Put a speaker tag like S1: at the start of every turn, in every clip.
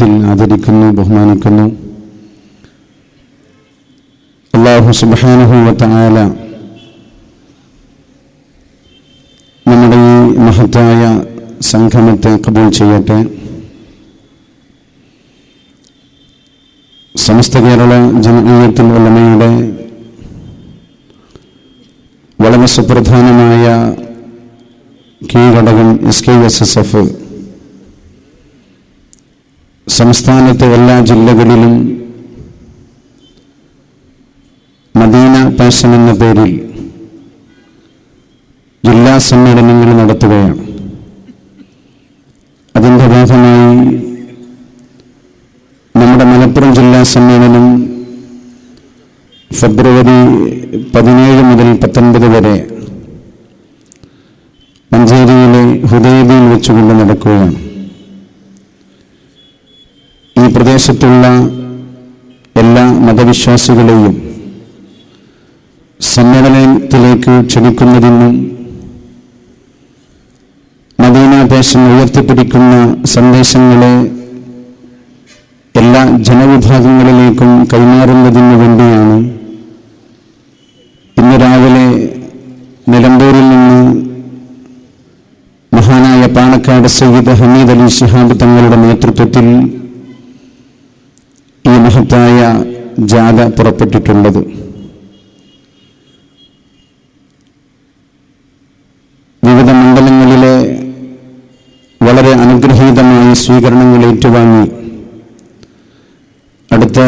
S1: വിധത്തിൽ ആദരിക്കുന്നു ബഹുമാനിക്കുന്നു. അള്ളാഹു സുബാനുഭവത്തായാല നമ്മുടെ ഈ മഹത്തായ സംഗമത്തെ കബൂൾ ചെയ്യട്ടെ. സമസ്ത കേരള ജനീയത്തിൽ ഉള്ളമയുടെ വളരെ സുപ്രധാനമായ കീഴടകം S K S S F സംസ്ഥാനത്തെ എല്ലാ ജില്ലകളിലും മദീന പാഷൻ എന്ന പേരിൽ ജില്ലാ സമ്മേളനങ്ങൾ നടത്തുകയാണ്. അതിന്റെ ഭാഗമായി നമ്മുടെ മലപ്പുറം ജില്ലാ സമ്മേളനം ഫെബ്രുവരി പതിനേഴ് മുതൽ പത്തൊൻപത് വരെ മഞ്ചേരിയിലെ ഹുദൈബിയിൽ വെച്ചുകൊണ്ട് നടക്കുകയാണ്. ഈ പ്രദേശത്തുള്ള എല്ലാ മതവിശ്വാസികളെയും സമ്മേളനത്തിലേക്ക് ക്ഷണിക്കുന്നതിനും മദീനാദേശം ഉയർത്തിപ്പിടിക്കുന്ന സന്ദേശങ്ങളെ എല്ലാ ജനവിഭാഗങ്ങളിലേക്കും കൈമാറുന്നതിന് വേണ്ടിയാണ് ഇന്ന് രാവിലെ നിലമ്പൂരിൽ നിന്ന് മഹാനായ പാണക്കാട് സയ്യിദ് ഹമീദ് അലി ഷിഹാബ് തങ്ങളുടെ നേതൃത്വത്തിൽ ഈ മഹത്തായ ജാഥ പുറപ്പെട്ടിട്ടുള്ളത്. വിവിധ മണ്ഡലങ്ങളിലെ വളരെ അനുഗ്രഹീതമായ സ്വീകരണങ്ങൾ ഏറ്റുവാങ്ങി. അടുത്ത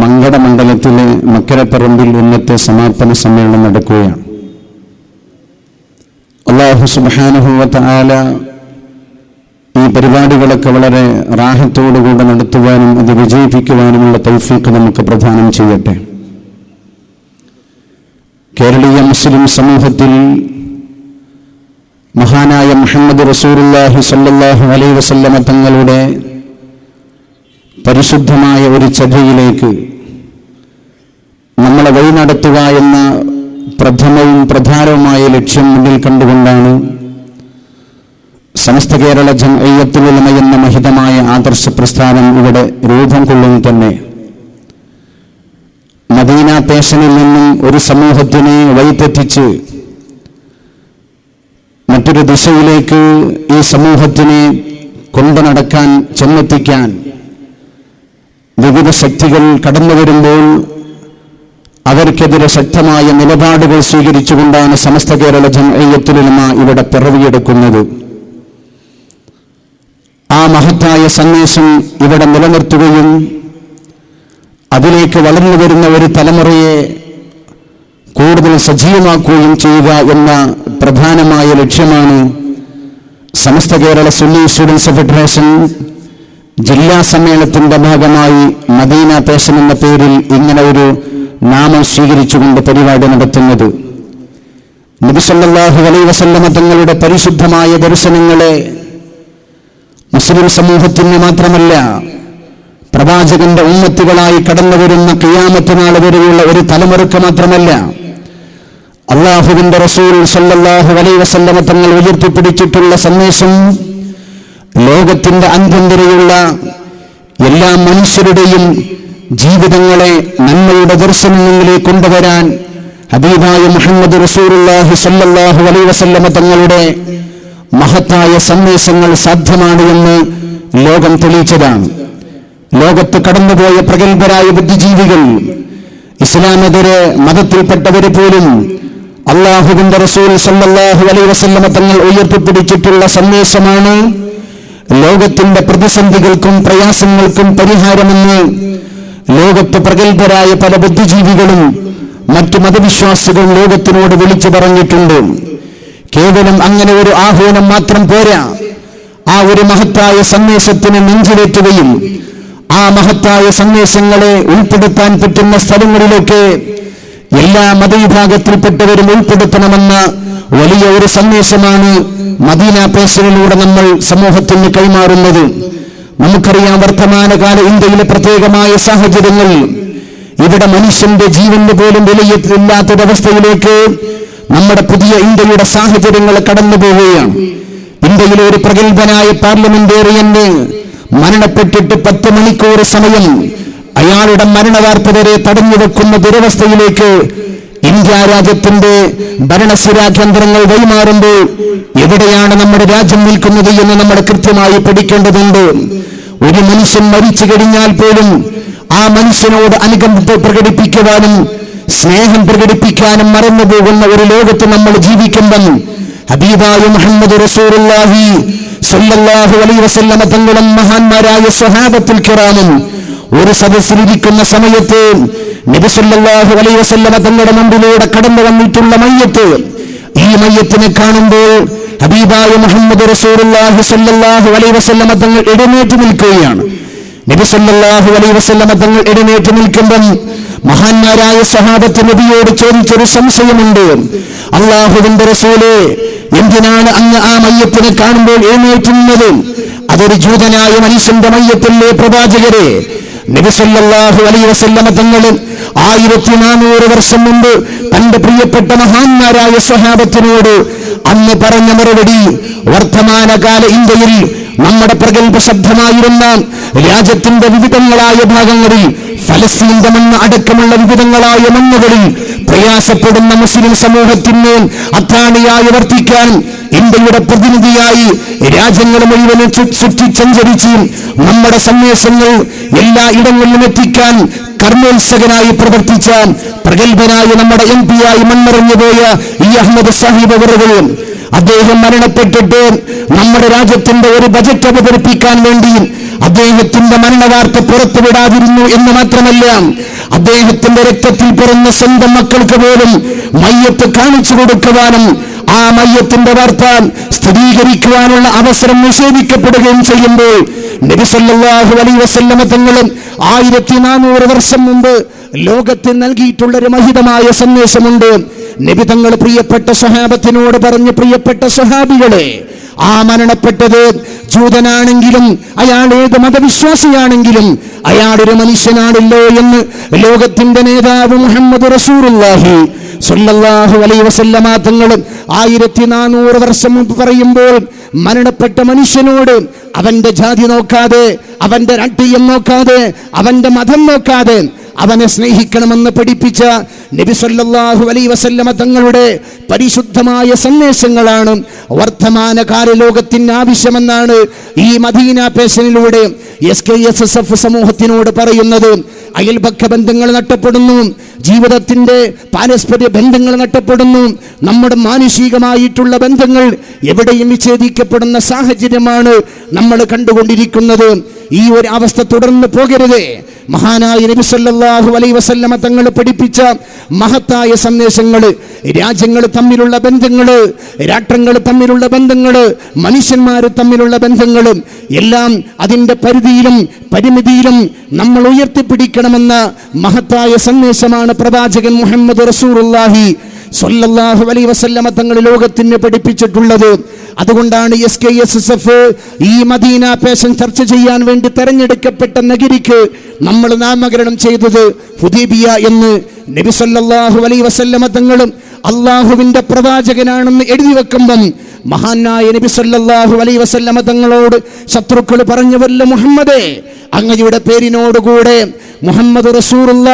S1: മങ്കട മണ്ഡലത്തിലെ മക്കരപ്പറമ്പിൽ ഇന്നത്തെ സമാപന സമ്മേളനം നടക്കുകയാണ്. അള്ളാഹു സുബാനുഭവത്ത ആല ഈ പരിപാടികളൊക്കെ വളരെ റാഹത്തോടുകൂടെ നടത്തുവാനും അത് വിജയിപ്പിക്കുവാനുമുള്ള തൗഫീഖ് നമുക്ക് പ്രദാനം ചെയ്യട്ടെ. കേരളീയ മുസ്ലിം സമൂഹത്തിൽ മഹാനായ മുഹമ്മദ് റസൂറുല്ലാഹി സല്ലാഹു അലൈ വസല്ലമ തങ്ങളുടെ പരിശുദ്ധമായ ഒരു ചര്യയിലേക്ക് നമ്മളെ വഴി നടത്തുക എന്ന പ്രഥമവും പ്രധാനവുമായ ലക്ഷ്യം മുന്നിൽ കണ്ടുകൊണ്ടാണ് സമസ്ത കേരള ജംഅയ്യത്തുലമ എന്ന മഹിതമായ ആദർശ പ്രസ്ഥാനം ഇവിടെ രൂപം കൊള്ളുന്നു തന്നെ. മദീന പേഷനിൽ നിന്നും ഒരു സമൂഹത്തിനെ വഴിതെറ്റിച്ച് മറ്റൊരു ദിശയിലേക്ക് ഈ സമൂഹത്തിനെ കൊണ്ടു നടക്കാൻ ചെന്നെത്തിക്കാൻ വിവിധ ശക്തികൾ കടന്നു വരുമ്പോൾ അവർക്കെതിരെ ശക്തമായ നിലപാടുകൾ സ്വീകരിച്ചുകൊണ്ടാണ് സമസ്ത കേരള ജംഅയ്യത്തുലമ ഇവിടെ പിറവിയെടുക്കുന്നത്. ആ മഹത്തായ സന്ദേശം ഇവിടെ നിലനിർത്തുകയും അതിലേക്ക് വളർന്നു വരുന്ന ഒരു തലമുറയെ കൂടുതൽ സജീവമാക്കുകയും ചെയ്യുക എന്ന പ്രധാനമായ ലക്ഷ്യമാണ് സമസ്ത കേരള സുന്നി സ്റ്റുഡൻസ് ഫെഡറേഷൻ ജില്ലാ സമ്മേളനത്തിന്റെ ഭാഗമായി മദീന പേഷൻ എന്ന പേരിൽ ഇങ്ങനെ ഒരു നാമം സ്വീകരിച്ചുകൊണ്ട് പരിപാടി നടത്തുന്നത്. നബിസല്ലാഹു അലൈ വസല്ലമ തങ്ങളുടെ പരിശുദ്ധമായ ദർശനങ്ങളെ മുസ്ലിം സമൂഹത്തിന് മാത്രമല്ല പ്രവാചകന്റെ ഉമ്മത്തുകളായി കടന്നു വരുന്ന കിയാമത്ത് നാൾ വരെയുള്ള ഒരു തലമുറയ്ക്ക് മാത്രമല്ല അള്ളാഹുവിന്റെ റസൂൽ സല്ലാഹു അലൈ വസല്ലമ ഉയർത്തിപ്പിടിച്ചിട്ടുള്ള സന്ദേശം ലോകത്തിന്റെ അന്ത്യം എല്ലാ മനുഷ്യരുടെയും ജീവിതങ്ങളെ നന്മയുടെ ദർശനങ്ങളിലേക്ക് കൊണ്ടുവരാൻ ഹബീബായ മുഹമ്മദ് റസൂലുള്ളാഹി സല്ലാഹു വലൈ വസല്ലമ തങ്ങളുടെ മഹത്തായ സന്ദേശങ്ങൾ സാധ്യമാണ് എന്ന് ലോകം തെളിയിച്ചതാണ്. ലോകത്ത് കടന്നുപോയ പ്രഗത്ഭരായ ബുദ്ധിജീവികൾ ഇസ്ലാമെതിരെ മതത്തിൽപ്പെട്ടവര് പോലും അള്ളാഹുവിന്റെ റസൂൽ സല്ലാഹു അലൈ വസല്ലമ തങ്ങൾ ഉയർത്തിപ്പിടിച്ചിട്ടുള്ള സന്ദേശമാണ് ലോകത്തിന്റെ പ്രതിസന്ധികൾക്കും പ്രയാസങ്ങൾക്കും പരിഹാരമെന്ന് ലോകത്ത് പ്രഗത്ഭരായ പല ബുദ്ധിജീവികളും മറ്റു മതവിശ്വാസികളും ലോകത്തിനോട് വിളിച്ചു പറഞ്ഞിട്ടുണ്ട്. കേവലം അങ്ങനെ ഒരു ആഹ്വാനം മാത്രം പോരാ. ആ ഒരു മഹത്തായ സന്ദേശത്തിന് നെഞ്ചിലേറ്റുകയും ആ മഹത്തായ സന്ദേശങ്ങളെ ഉൾപ്പെടുത്താൻ പറ്റുന്ന സ്ഥലങ്ങളിലേക്ക് എല്ലാ മതവിഭാഗത്തിൽപ്പെട്ടവരും ഉൾപ്പെടുത്തണമെന്ന വലിയ ഒരു സന്ദേശമാണ് മദീന പേശനിലൂടെ നമ്മൾ സമൂഹത്തിന് കൈമാറുന്നത്. നമുക്കറിയാം വർത്തമാനകാല ഇന്ത്യയിലെ പ്രത്യേകമായ സാഹചര്യങ്ങൾ ഇവിടെ മനുഷ്യന്റെ ജീവന് പോലും വിലയില്ലാത്തൊരവസ്ഥയിലേക്ക് നമ്മുടെ പുതിയ ഇന്ത്യയുടെ സാഹചര്യങ്ങൾ കടന്നു പോവുകയാണ്. ഇന്ത്യയിലെ ഒരു പ്രഗത്ഭനായ പാർലമെന്റേറിയന് മരണപ്പെട്ടിട്ട് പത്ത് മണിക്കൂർ സമയം അയാളുടെ മരണവാർത്ത വരെ തടഞ്ഞു വെക്കുന്ന ദുരവസ്ഥയിലേക്ക് ഇന്ത്യ രാജ്യത്തിന്റെ ഭരണസ്ഥിരാ കേന്ദ്രങ്ങൾ കൈമാറുമ്പോൾ എവിടെയാണ് നമ്മുടെ രാജ്യം നിൽക്കുന്നത് എന്ന് നമ്മൾ കൃത്യമായി പഠിക്കേണ്ടതുണ്ട്. ഒരു മനുഷ്യൻ മരിച്ചു കഴിഞ്ഞാൽ പോലും ആ മനുഷ്യനോട് അനുകമ്പ പ്രകടിപ്പിക്കുവാനും സ്നേഹം പ്രകടിപ്പിക്കാനും മറന്നു പോകുന്ന ഒരു ലോകത്ത് നമ്മൾ ജീവിക്കുമ്പം ഹബീബായ മുഹമ്മദ് റസൂറുല്ലാഹി സല്ലല്ലാഹു അലൈഹി വസല്ലമ തങ്ങളും മഹാന്മാരായ സ്വഹാബത്തുൽ കിറാമും ഒരു സദസ്സിലിരിക്കുന്ന സമയത്ത് നബി സല്ലല്ലാഹു അലൈഹി വസല്ലമ തങ്ങളുടെ മുമ്പിലൂടെ കടന്നു വന്നിട്ടുള്ള മയ്യത്ത് ഈ മയ്യത്തിനെ കാണുമ്പോൾ ഹബീബായ മുഹമ്മദ് റസൂലുള്ളാഹി സല്ലല്ലാഹു അലൈഹി വസല്ലമ തങ്ങൾ എഴുന്നേറ്റ് നിൽക്കുകയാണ്. നബി സല്ലല്ലാഹു അലൈഹി വസല്ലമ തങ്ങൾ എഴുന്നേറ്റ് നിൽക്കുമ്പം മഹാന്മാരായ സഹാബത്ത് നബിയോട് ചോദിച്ചൊരു സംശയമുണ്ട്. അള്ളാഹുവിന്റെ റസൂലെ എന്തിനാണ് അങ്ങ് ആ മയ്യത്തിനെ കാണുമ്പോൾ എഴുന്നേറ്റുന്നത്? അതൊരു ജൂതനായ മനുഷ്യന്റെ മയ്യത്തിലെ പ്രവാചകരെ. നബിസല്ലാഹു അലൈ വസല്ലമ തങ്ങൾ ആയിരത്തി നാനൂറ് വർഷം മുമ്പ് തന്റെ പ്രിയപ്പെട്ട മഹാന്മാരായ സഹാബത്തിനോട് അന്ന് പറഞ്ഞ മറുപടി വർത്തമാനകാല ഇന്ത്യയിൽ നമ്മുടെ പ്രഗത്ഭ ശബ്ദമായിരുന്ന രാജ്യത്തിന്റെ വിവിധങ്ങളായ ഭാഗങ്ങളിൽ ഫലസ്തീന്റെ മണ്ണ് അടക്കമുള്ള വിവിധങ്ങളായ മണ്ണുകളിൽ പ്രയാസപ്പെടുന്ന മുസ്ലിം സമൂഹത്തിന് അത്താണിയായി വർത്തിക്കാൻ ഇന്ത്യയുടെ പ്രതിനിധിയായി രാജ്യങ്ങൾ മുഴുവൻ ചുറ്റി സഞ്ചരിച്ച് നമ്മുടെ സന്ദേശങ്ങൾ എല്ലാ ഇടങ്ങളിലും എത്തിക്കാൻ കർമ്മോത്സകനായി പ്രവർത്തിച്ച പ്രഗത്ഭനായ നമ്മുടെ എം പി ആയി മൺമറിഞ്ഞു പോയ ഈ അഹമ്മദ് സാഹിബ് അവറുകളും അദ്ദേഹം മരണപ്പെട്ടിട്ട് നമ്മുടെ രാജ്യത്തിന്റെ ഒരു ബജറ്റ് അവതരിപ്പിക്കാൻ വേണ്ടി അദ്ദേഹത്തിന്റെ മരണവാർത്ത പുറത്തുവിടാതിരുന്നു എന്ന് മാത്രമല്ല അദ്ദേഹത്തിന്റെ രക്തത്തിൽ പിറന്ന സ്വന്തം മക്കൾക്ക് പോലും മയ്യത്ത് കാണിച്ചു കൊടുക്കുവാനും ആ മയ്യത്തിന്റെ വാർത്ത സ്ഥിരീകരിക്കുവാനുള്ള അവസരം നിഷേധിക്കപ്പെടുകയും ചെയ്യുമ്പോൾ നബിസല്ലാഹു അലൈ വസല്ലമ തങ്ങളും ആയിരത്തി നാനൂറ് വർഷം മുമ്പ് ലോകത്തിന് നൽകിയിട്ടുള്ള ഒരു മഹിതമായ സന്ദേശമുണ്ട്. നബി തങ്ങൾ പ്രിയപ്പെട്ട സ്വഹാബത്തിനോട് പറഞ്ഞ് പ്രിയപ്പെട്ട സ്വഹാബികളെ ആ മരണപ്പെട്ടത് ജൂതനാണെങ്കിലും അയാൾ ഏത് മതവിശ്വാസിയാണെങ്കിലും അയാൾ ഒരു മനുഷ്യനാണല്ലോ എന്ന് ലോകത്തിന്റെ നേതാവ് മുഹമ്മദ് റസൂറുല്ലാഹി സല്ലല്ലാഹു അലൈഹി വസല്ലമ തങ്ങൾ ആയിരത്തി നാനൂറ് വർഷം മുമ്പ് പറയുമ്പോൾ മരണപ്പെട്ട മനുഷ്യനോട് അവന്റെ ജാതി നോക്കാതെ അവന്റെ രാഷ്ട്രീയം നോക്കാതെ അവന്റെ മതം നോക്കാതെ അവനെ സ്നേഹിക്കണമെന്ന് പഠിപ്പിച്ച നബി സല്ലല്ലാഹു അലൈഹി വസല്ലമ തങ്ങളുടെ പരിശുദ്ധമായ സന്ദേശങ്ങളാണ് വർത്തമാനകാല ലോകത്തിന് ആവശ്യമെന്നാണ് ഈ Madina പേശനിലൂടെ S K S S F സമൂഹത്തിനോട് പറയുന്നത്. അയൽപക്ക ബന്ധങ്ങൾ നഷ്ടപ്പെടുന്നു ജീവിതത്തിന്റെ പാരസ്പര്യ ബന്ധങ്ങൾ നഷ്ടപ്പെടുന്നു. നമ്മുടെ മാനുഷികമായിട്ടുള്ള ബന്ധങ്ങൾ എവിടെയും വിച്ഛേദിക്കപ്പെടുന്ന സാഹചര്യമാണ് നമ്മൾ കണ്ടുകൊണ്ടിരിക്കുന്നത്. ഈ ഒരു അവസ്ഥ തുടർന്ന് പോകരുത്. മഹാനായ സല്ലല്ലാഹു അലൈഹി വസല്ലമ തങ്ങൾ പഠിപ്പിച്ച മഹത്തായ സന്ദേശങ്ങൾ രാജ്യങ്ങൾ തമ്മിലുള്ള ബന്ധങ്ങൾ രാഷ്ട്രങ്ങൾ തമ്മിലുള്ള ബന്ധങ്ങൾ മനുഷ്യന്മാർ തമ്മിലുള്ള ബന്ധങ്ങളും എല്ലാം അതിന്റെ പരിധിയിലും പരിമിതിയിലും നമ്മൾ ഉയർത്തിപ്പിടിക്കണമെന്ന മഹത്തായ സന്ദേശമാണ് പ്രവാചകൻ മുഹമ്മദ് റസൂറുല്ലാഹി സല്ലല്ലാഹു അലൈഹി വസല്ലമ തങ്ങൾ ലോകത്തിന് പഠിപ്പിച്ചിട്ടുള്ളത്. അതുകൊണ്ടാണ് S K S S F ഈ മദീന പേഷൻ ചർച്ച ചെയ്യാൻ വേണ്ടി തെരഞ്ഞെടുക്കപ്പെട്ട നഗരിക്ക് നമ്മൾ നാമകരണം ചെയ്തത് ഫുദീബിയ എന്ന് നബിസല്ലാഹു അലൈ വസല്ലമ തങ്ങളും അള്ളാഹുവിന്റെ പ്രവാചകനാണെന്ന് എഴുതി വെക്കുമ്പം മഹാനായ നബി സല്ലല്ലാഹു അലൈഹി വസല്ലമ തങ്ങളോട് ശത്രുക്കൾ പറഞ്ഞവല്ല മുഹമ്മദേ അങ്ങയുടെ പേരിനോടുകൂടെ മുഹമ്മദ് റസൂറുള്ള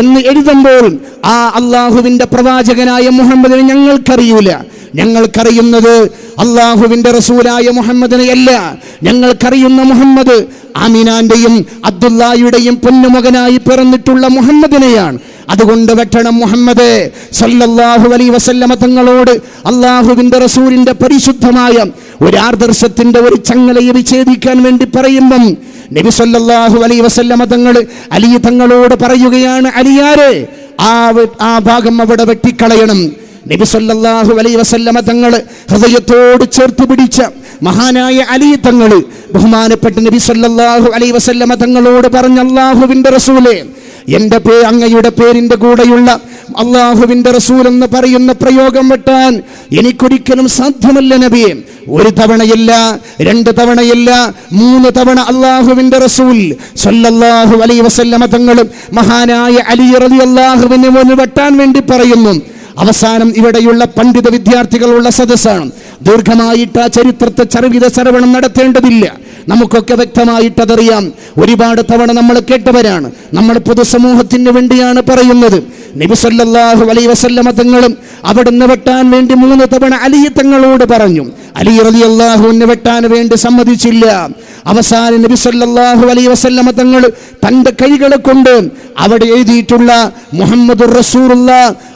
S1: എന്ന് എഴുതുമ്പോൾ ആ അള്ളാഹുവിന്റെ പ്രവാചകനായ മുഹമ്മദിനെ ഞങ്ങൾക്കറിയൂല. ഞങ്ങൾക്കറിയുന്നത് അള്ളാഹുവിന്റെ റസൂലായ മുഹമ്മദിനെ അല്ല ഞങ്ങൾക്കറിയുന്ന മുഹമ്മദ് അമിനാന്റെയും അബ്ദുല്ലായുടെയും പൊന്നുമകനായി പിറന്നിട്ടുള്ള മുഹമ്മദിനെയാണ്. അതുകൊണ്ട് വെട്ടണം മുഹമ്മദ് സല്ലല്ലാഹു അലൈഹി വസല്ലമ തങ്ങളോട് അള്ളാഹുവിന്റെ റസൂലിന്റെ പരിശുദ്ധമായ ഒരു ആദർശത്തിന്റെ ഒരു ചങ്ങലയെ വിച്ഛേദിക്കാൻ വേണ്ടി പറയുമ്പം നബി സല്ലല്ലാഹു അലൈഹി വസല്ലമ തങ്ങൾ അലി തങ്ങളോട് പറയുകയാണ് അലിയാരെ ആ ആ ഭാഗം അവിടെ വെട്ടിക്കളയണം. നബി അലൈ വസല്ലമ തങ്ങൾ ഹൃദയത്തോട് ചേർത്ത് പിടിച്ച മഹാനായ അലി തങ്ങൾ ബഹുമാനപ്പെട്ട നബി സല്ലല്ലാഹു അലൈഹി വസല്ലമ തങ്ങളോട് പറഞ്ഞ അള്ളാഹുവിന്റെ റസൂലേ എന്റെ പേ അങ്ങയുടെ പേരിന്റെ കൂടെയുള്ള അള്ളാഹുവിന്റെ റസൂൽ എന്ന് പറയുന്ന പ്രയോഗം വെട്ടാൻ എനിക്കൊരിക്കലും സാധ്യമല്ല നബിയെ ഒരു തവണയല്ല രണ്ട് തവണയല്ല മൂന്ന് തവണ അള്ളാഹുവിന്റെ റസൂൽ സല്ലല്ലാഹു അലൈഹി വസല്ലമ തങ്ങളും മഹാനായ അലി റലി അള്ളാഹുവിനെ വെട്ടാൻ വേണ്ടി പറയുന്നു. അവസാനം ഇവിടെയുള്ള പണ്ഡിത വിദ്യാർത്ഥികളുള്ള സദസ്സാണ്. ദീർഘമായിട്ട് ആ ചരിത്രത്തെ ചെറുവിത ശ്രവണം നടത്തേണ്ടതില്ല. നമുക്കൊക്കെ വ്യക്തമായിട്ട് അതറിയാം. ഒരുപാട് തവണ നമ്മൾ കേട്ടവരാണ്. നമ്മൾ പൊതുസമൂഹത്തിന് വേണ്ടിയാണ് പറയുന്നത്. നബി അലൈ വസല്ലമ തങ്ങളും അവിടുന്ന് വെട്ടാൻ വേണ്ടി മൂന്ന് തവണ അലി തങ്ങളോട് പറഞ്ഞു. അലി റളിയല്ലാഹുവിനെ വെട്ടാൻ വേണ്ടി സമ്മതിച്ചില്ല. അവസാന നബിസല്ലാഹു അലൈ വസല്ലമ തങ്ങൾ തന്റെ കൈകളെ കൊണ്ട് അവിടെ എഴുതിയിട്ടുള്ള മുഹമ്മദ് റസൂറുള്ള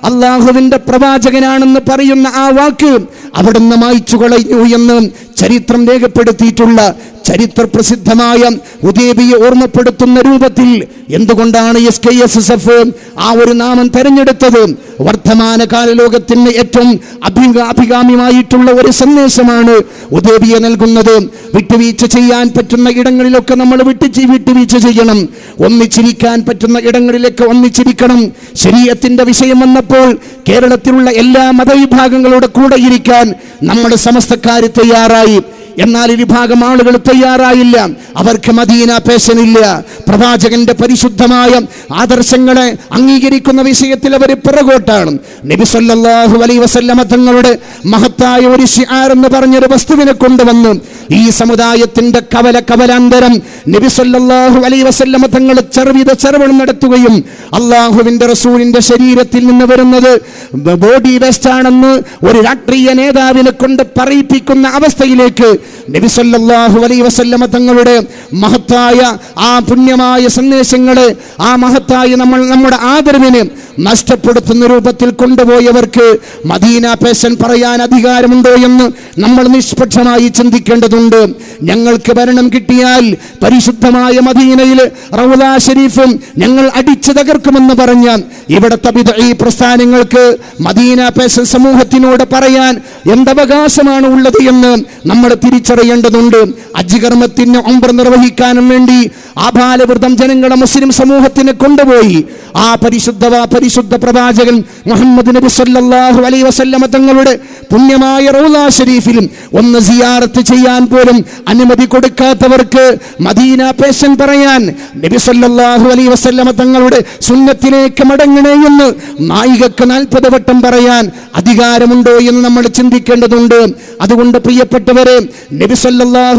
S1: അള്ളാഹുവിന്റെ പ്രവാചകനാണെന്ന് പറയുന്ന ആ വാക്ക് അവിടുന്ന് മായ്ച്ചു കളഞ്ഞു എന്ന് ചരിത്രം രേഖപ്പെടുത്തിയിട്ടുള്ള ചരിത്ര പ്രസിദ്ധമായ ഉദേബിയെ ഓർമ്മപ്പെടുത്തുന്ന രൂപത്തിൽ എന്തുകൊണ്ടാണ് S K S S F ആ ഒരു നാമം തെരഞ്ഞെടുത്തത്? വർത്തമാനകാല ലോകത്തിന് ഏറ്റവും അഭിക അഭികാമ്യമായിട്ടുള്ള ഒരു സന്ദേശമാണ് ഉദേബിയെ നൽകുന്നത്. വിട്ടുവീഴ്ച ചെയ്യാൻ പറ്റുന്ന ഇടങ്ങളിലൊക്കെ നമ്മൾ വിട്ടു വിട്ടുവീഴ്ച ചെയ്യണം. ഒന്നിച്ചിരിക്കാൻ പറ്റുന്ന ഇടങ്ങളിലൊക്കെ ഒന്നിച്ചിരിക്കണം. ശരീരത്തിന്റെ വിഷയം വന്നപ്പോൾ കേരളത്തിലുള്ള എല്ലാ മതവിഭാഗങ്ങളുടെ കൂടെ ഇരിക്കാൻ നമ്മുടെ സമസ്തക്കാർ തയ്യാറായി. എന്നാൽ ഒരു ഭാഗം ആളുകൾ തയ്യാറായില്ല. അവർക്ക് മദീന പേശനില്ല പ്രവാചകന്റെ പരിശുദ്ധമായ ആദർശങ്ങളെ അംഗീകരിക്കുന്ന വിഷയത്തിൽ അവർ പിറകോട്ടാണ്. നബി സല്ലല്ലാഹു അലൈഹി വസല്ലമ തങ്ങളുടെ മഹത്തായ ഒരു ഷിആർ എന്ന് പറഞ്ഞൊരു വസ്തുവിനെ കൊണ്ടുവന്നു. ഈ സമുദായത്തിന്റെ കവല കവലാന്തരം നബി സല്ലല്ലാഹു അലൈഹി വസല്ലമ തങ്ങൾ ചെറുവിത ചെറുവണം നടത്തുകയും അള്ളാഹുവിന്റെ റസൂലിന്റെ ശരീരത്തിൽ നിന്ന് വരുന്നത് ബോഡി വേസ്റ്റ് ആണെന്ന് ഒരു രാഷ്ട്രീയ നേതാവിനെ കൊണ്ട് പറയിപ്പിക്കുന്ന അവസ്ഥയിലേക്ക് നബി അലൈ വസല്ലമ തങ്ങളുടെ മഹത്തായ ആ പുണ്യമായ സന്ദേശങ്ങളെ ആ മഹത്തായ നമ്മൾ നമ്മുടെ ആദരവിനെ നഷ്ടപ്പെടുത്തുന്ന രൂപത്തിൽ കൊണ്ടുപോയവർക്ക് മദീന പേശൻ പറയാൻ അധികാരമുണ്ടോ എന്ന് നമ്മൾ നിഷ്പക്ഷമായി ചിന്തിക്കേണ്ടതുണ്ട്. ഞങ്ങൾക്ക് ഭരണം കിട്ടിയാൽ പരിശുദ്ധമായ മദീനയിൽ റൗല ഷരീഫും ഞങ്ങൾ അടിച്ചു തകർക്കുമെന്ന് പറഞ്ഞ ഇവിടുത്തെ ഈ പ്രസ്ഥാനങ്ങൾക്ക് മദീന പേശൻ സമൂഹത്തിനോട് പറയാൻ എന്തവകാശമാണ് ഉള്ളത് എന്ന് നമ്മൾ തിരിച്ചറിയേണ്ടതുണ്ട്. അജികർമ്മത്തിന് ഒമ്പർ നിർവഹിക്കാനും വേണ്ടി ആ ബാലവൃതം ജനങ്ങളെ മുസ്ലിം സമൂഹത്തിന് കൊണ്ടുപോയി. ആ പരിശുദ്ധ പരിശുദ്ധ പ്രവാചകൻ മുഹമ്മദ് നബി സല്ലല്ലാഹു അലൈഹി വസല്ലമ തങ്ങളുടെ പുണ്യമായ റൗലാ ഷരീഫിലും ഒന്ന് സിയാറത്ത് ചെയ്യാൻ പോലും അനുമതി കൊടുക്കാത്തവർക്ക് മദീന പേശൻ പറയാൻ നബി സല്ലല്ലാഹു അലൈഹി വസല്ലമ തങ്ങളുടെ സുന്നത്തിലേക്ക് മടങ്ങണേ എന്ന് നായികക്ക് നാൽപ്പത് വട്ടം പറയാൻ അധികാരമുണ്ടോ എന്ന് നമ്മൾ ചിന്തിക്കേണ്ടതുണ്ട്. അതുകൊണ്ട് പ്രിയപ്പെട്ടവരെ നബി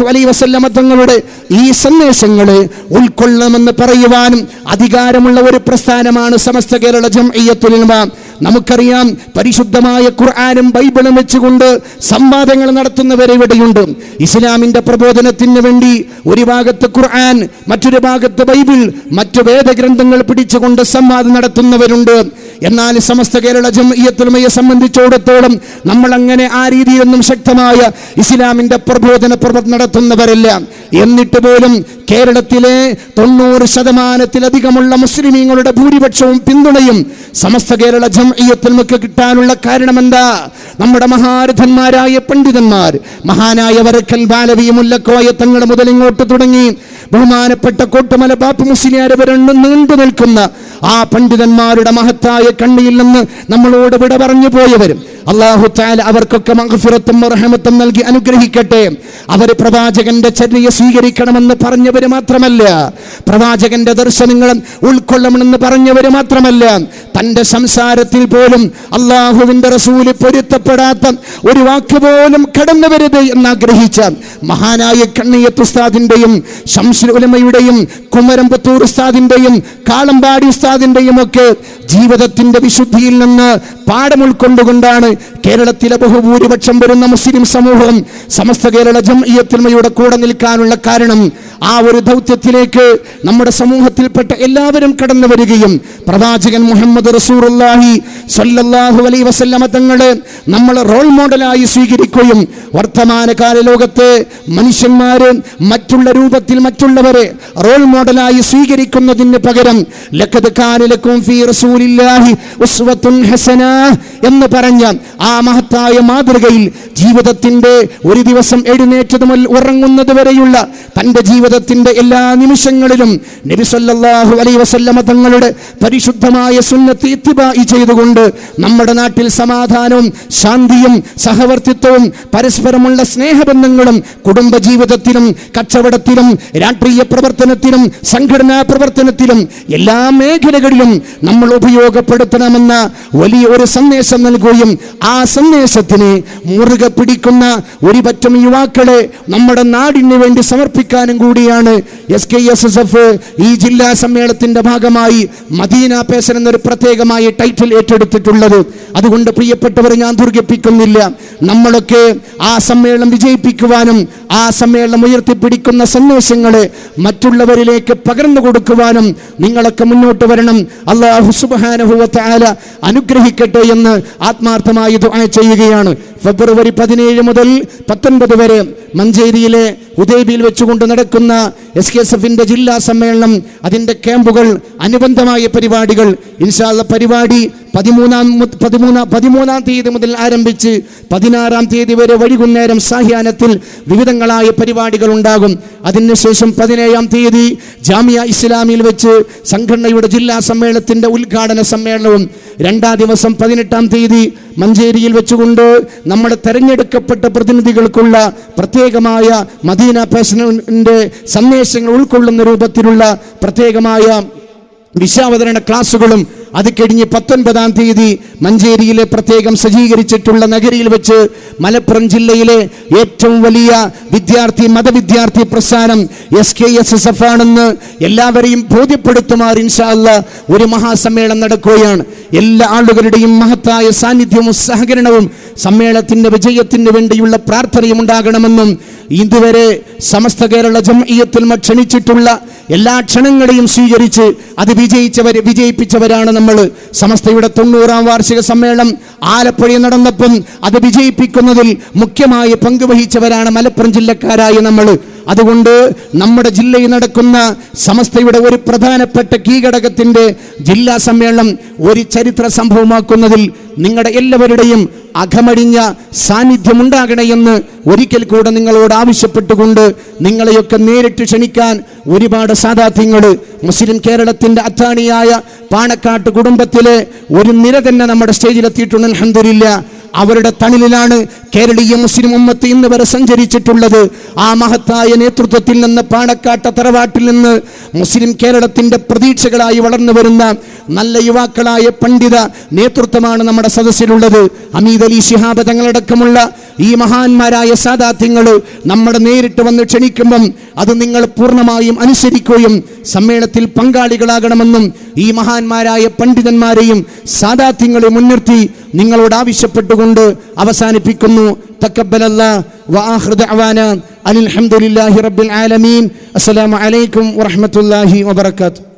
S1: അലൈ വസല്ലമ തങ്ങളുടെ ഈ സന്ദേശങ്ങളെ ഉൾക്കൊള്ളണമെന്ന് പറയുവാനും അധികാരമുള്ള ഒരു പ്രസ്ഥാനമാണ് സമസ്ത കേരള ജംഇയ്യത്തുൽ ഉലമ നമുക്കറിയാം പരിശുദ്ധമായ ഖുർആാനും ബൈബിളും വെച്ചുകൊണ്ട് സംവാദങ്ങൾ നടത്തുന്നവരെ ഇവിടെയുണ്ട്. ഇസ്ലാമിന്റെ പ്രബോധനത്തിന് വേണ്ടി ഒരു ഭാഗത്ത് ഖുർആൻ മറ്റൊരു ഭാഗത്ത് ബൈബിൾ മറ്റു വേദഗ്രന്ഥങ്ങൾ പിടിച്ചുകൊണ്ട് സംവാദം നടത്തുന്നവരുണ്ട്. എന്നാൽ സമസ്ത കേരള ജംഇയ്യത്തുലമയെ സംബന്ധിച്ചിടത്തോളം നമ്മൾ അങ്ങനെ ആ രീതിയിലൊന്നും ശക്തമായ ഇസ്ലാമിന്റെ പ്രബോധന പ്രവർത്തനം നടത്തുന്നവരല്ല. എന്നിട്ട് പോലും കേരളത്തിലെ തൊണ്ണൂറ് ശതമാനത്തിലധികമുള്ള മുസ്ലിമീങ്ങളുടെ ഭൂരിപക്ഷവും പിന്തുണയും സമസ്ത കേരള ജംഇയ്യത്തുലമക്ക് കിട്ടാനുള്ള കാരണം എന്താ നമ്മുടെ മഹാരഥന്മാരായ പണ്ഡിതന്മാർ മഹാനായ വരക്കൽ ബാലവി മുല്ലക്കോയ തങ്ങൾ മുതൽ ഇങ്ങോട്ട് തുടങ്ങി. ബഹുമാനപ്പെട്ട കോട്ടുമല ബാപ്പു മുസ്ലിയാരെ വരെ നീണ്ടു നിൽക്കുന്ന ആ പണ്ഡിതന്മാരുടെ മഹത്തായ കണ്ണിയിൽ നിന്ന് നമ്മളോട് വിട പറഞ്ഞു പോയവരും അള്ളാഹു താല അവർക്കൊക്കെ മഹഫിറത്തും റഹമത്തും നൽകി അനുഗ്രഹിക്കട്ടെ. അവർ പ്രവാചകന്റെ ചര്യ സ്വീകരിക്കണമെന്ന് പറഞ്ഞവര് മാത്രമല്ല പ്രവാചകന്റെ ദർശനങ്ങളും ഉൾക്കൊള്ളണമെന്ന് പറഞ്ഞവര് മാത്രമല്ല തന്റെ സംസാരത്തിൽ പോലും അള്ളാഹുവിന്റെ റസൂൽ പൊരുത്തപ്പെടാത്ത ഒരു വാക്ക് പോലും കടന്നു വരുത് എന്ന് ആഗ്രഹിച്ച മഹാനായ കണ്ണിയത്ത് ഉസ്താദിന്റെയും ഷംസുൽ ഉലമയുടെയും കുമരമ്പത്തൂർ ഉസ്താദിന്റെയും കാളമ്പാടി ഉസ്താദിന്റെയും ഒക്കെ ജീവിതത്തിന്റെ വിശുദ്ധിയിൽ നിന്ന് പാഠം ഉൾക്കൊണ്ടുകൊണ്ടാണ് കേരളത്തിലെ ബഹുഭൂരിപക്ഷം വരുന്ന മുസ്ലിം സമൂഹം സമസ്ത കേരള ജംഇയത്തിന്മയുടെ കൂടെ നിൽക്കാനുള്ള കാരണം ആ ഒരു ദൗത്യത്തിലേക്ക് നമ്മുടെ സമൂഹത്തിൽപ്പെട്ട എല്ലാവരും കടന്നു വരികയും പ്രവാചകൻ മുഹമ്മദ് റസൂറുല്ലാഹി സല്ലല്ലാഹു അലൈ വസല്ലമ തങ്ങളെ നമ്മൾ റോൾ മോഡലായി സ്വീകരിക്കുകയും വർത്തമാനകാല ലോകത്തെ മനുഷ്യന്മാര് മറ്റുള്ള രൂപത്തിൽ മറ്റുള്ളവരെ റോൾ മോഡലായി സ്വീകരിക്കുന്നതിന് പകരം ലക്കത് കാന ലക്കും ഫീ റസൂലില്ലാഹി ഉസ്വത്തുൻ ഹസന എന്ന് പറഞ്ഞ ആ മഹത്തായ മാതൃകയിൽ ജീവിതത്തിന്റെ ഒരു ദിവസം എഴുന്നേറ്റത് മുതൽ ഉറങ്ങുന്നത് വരെയുള്ള തന്റെ ജീവിതത്തിന്റെ എല്ലാ നിമിഷങ്ങളിലും നബിസല്ലാഹു അലൈ വസല്ലമ തങ്ങളുടെ പരിശുദ്ധമായ സുന്നത്ത് ഇത്തിബായി ചെയ്തുകൊണ്ട് നമ്മുടെ നാട്ടിൽ സമാധാനവും ശാന്തിയും സഹവർത്തിത്വവും പരസ്പരമുള്ള സ്നേഹബന്ധങ്ങളും കുടുംബ ജീവിതത്തിലും കച്ചവടത്തിലും രാഷ്ട്രീയ പ്രവർത്തനത്തിലും സംഘടനാ പ്രവർത്തനത്തിലും എല്ലാ മേഖലകളിലും നമ്മൾ ഉപയോഗപ്പെടുത്തണമെന്ന വലിയ ഒരു സന്ദേശം നൽകുകയും ആ സന്ദേശത്തിന് മുറുകെ പിടിക്കുന്ന ഒരുപറ്റം യുവാക്കളെ നമ്മുടെ നാടിന് വേണ്ടി സമർപ്പിക്കാനും കൂടിയാണ് S K S S F ഈ ജില്ലാ സമ്മേളനത്തിന്റെ ഭാഗമായി മദീന പേസൻ എന്നൊരു പ്രത്യേകമായ ടൈറ്റിൽ ഏറ്റെടുത്തിട്ടുള്ളത്. അതുകൊണ്ട് പ്രിയപ്പെട്ടവർ ഞാൻ ദുർഘിപ്പിക്കുന്നില്ല നമ്മളൊക്കെ ആ സമ്മേളനം വിജയിപ്പിക്കുവാനും ആ സമ്മേളനം ഉയർത്തിപ്പിടിക്കുന്ന സന്ദേശങ്ങളെ മറ്റുള്ളവരിലേക്ക് പകർന്നു കൊടുക്കുവാനും നിങ്ങളൊക്കെ മുന്നോട്ട് വരണം. അള്ളാഹു ആല അനുഗ്രഹിക്കട്ടെ എന്ന് ആത്മാർത്ഥമായി ദുആ ചെയ്യുകയാണ്. ഫെബ്രുവരി പതിനേഴ് മുതൽ പത്തൊൻപത് വരെ മഞ്ചേരിയിലെ ഉദയബിയിൽ വെച്ചുകൊണ്ട് നടക്കുന്ന എസ് കെ എസ് എഫിന്റെ ജില്ലാ സമ്മേളനം അതിന്റെ ക്യാമ്പുകൾ അനുബന്ധമായ പരിപാടികൾ ഇൻഷാല്ല പരിപാടി പതിമൂന്നാം പതിമൂന്നാം പതിമൂന്നാം തീയതി മുതൽ ആരംഭിച്ച് പതിനാറാം തീയതി വരെ വൈകുന്നേരം സാഹ്യാനത്തിൽ വിവിധങ്ങളായ പരിപാടികൾ ഉണ്ടാകും അതിനുശേഷം പതിനേഴാം തീയതി ജാമിയ ഇസ്ലാമിയിൽ വെച്ച് സംഘടനയുടെ ജില്ലാ സമ്മേളനത്തിന്റെ ഉദ്ഘാടന സമ്മേളനവും രണ്ടാം ദിവസം പതിനെട്ടാം തീയതി മഞ്ചേരിയിൽ വെച്ചുകൊണ്ട് നമ്മുടെ തെരഞ്ഞെടുക്കപ്പെട്ട പ്രതിനിധികൾക്കുള്ള പ്രത്യേകമായ മദീന പേഷനിന്റെ സന്ദേശങ്ങൾ ഉൾക്കൊള്ളുന്ന രൂപത്തിലുള്ള പ്രത്യേകമായ വിശാവതരണ ക്ലാസുകളും അത് കഴിഞ്ഞ് പത്തൊൻപതാം തീയതി മഞ്ചേരിയിലെ പ്രത്യേകം സജ്ജീകരിച്ചിട്ടുള്ള നഗരിയിൽ വെച്ച് മലപ്പുറം ജില്ലയിലെ ഏറ്റവും വലിയ വിദ്യാർത്ഥി മതവിദ്യാർത്ഥി പ്രസ്ഥാനം S K S S F ആണെന്ന് എല്ലാവരെയും ബോധ്യപ്പെടുത്തുമാർ ഇൻഷാല്ല ഒരു മഹാസമ്മേളനം നടക്കുകയാണ്. എല്ലാ ആളുകളുടെയും മഹത്തായ സാന്നിധ്യവും സഹകരണവും സമ്മേളനത്തിന്റെ വിജയത്തിന് വേണ്ടിയുള്ള പ്രാർത്ഥനയും ഉണ്ടാകണമെന്നും ഇതുവരെ സമസ്ത കേരള ജംഇയ്യത്തുൽ ക്ഷണിച്ചിട്ടുള്ള എല്ലാ ക്ഷണങ്ങളെയും സ്വീകരിച്ച് അത് വിജയിച്ചവർ വിജയിപ്പിച്ചവരാണ് നമ്മൾ സമസ്തയുടെ തൊണ്ണൂറാം വാർഷിക സമ്മേളനം ആലപ്പുഴയിൽ നടന്നപ്പം അത് വിജയിപ്പിക്കുന്നതിൽ മുഖ്യമായി പങ്കുവഹിച്ചവരാണ് മലപ്പുറം ജില്ലക്കാരായ നമ്മൾ. അതുകൊണ്ട് നമ്മുടെ ജില്ലയിൽ നടക്കുന്ന സമസ്തയുടെ ഒരു പ്രധാനപ്പെട്ട കീഘടകത്തിന്റെ ജില്ലാ സമ്മേളനം ഒരു ചരിത്ര സംഭവമാക്കുന്നതിൽ നിങ്ങളുടെ എല്ലാവരുടെയും അകമഴിഞ്ഞ സാന്നിധ്യമുണ്ടാകണമെന്ന് ഒരിക്കൽ കൂടെ നിങ്ങളോട് ആവശ്യപ്പെട്ടുകൊണ്ട് നിങ്ങളെയൊക്കെ നേരിട്ട് ക്ഷണിക്കാൻ ഒരുപാട് സാധാത്യങ്ങൾ മുസ്ലിം കേരളത്തിന്റെ അത്താണിയായ പാണക്കാട്ട് കുടുംബത്തിലെ ഒരു നിര തന്നെ നമ്മുടെ സ്റ്റേജിലെത്തിയിട്ടുണ്ട്. അൽഹംദുലില്ല. അവരുടെ തണലിലാണ് കേരളീയ മുസ്ലിം ഉമ്മത്ത് ഇന്ന് വരെ സഞ്ചരിച്ചിട്ടുള്ളത്. ആ മഹത്തായ നേതൃത്വത്തിൽ നിന്ന് പാണക്കാട്ട തറവാട്ടിൽ നിന്ന് മുസ്ലിം കേരളത്തിന്റെ പ്രതീക്ഷകളായി വളർന്നു വരുന്ന നല്ല യുവാക്കളായ പണ്ഡിത നേതൃത്വമാണ് നമ്മുടെ സദസ്സിലുള്ളത്. അമീദ് അലി ശിഹാബ് തങ്ങളടക്കമുള്ള ഈ മഹാന്മാരായ സാദാത്യങ്ങൾ നമ്മുടെ നേരിട്ട് വന്ന് ക്ഷണിക്കുമ്പം അത് നിങ്ങൾ പൂർണമായും അനുസരിക്കുകയും സമ്മേളനത്തിൽ പങ്കാളികളാകണമെന്നും ഈ മഹാന്മാരായ പണ്ഡിതന്മാരെയും സാദാത്യങ്ങളെ മുൻനിർത്തി നിങ്ങളോട് കൊണ്ട് അവസാനിപ്പിക്കുന്നു. അനിൽഹമുല്ലാഹി റബ്ബിൽ ആലമീൻ. അസ്സലാമലൈക്കും വറഹമത്തല്ലാഹി വബർക്കാത്തു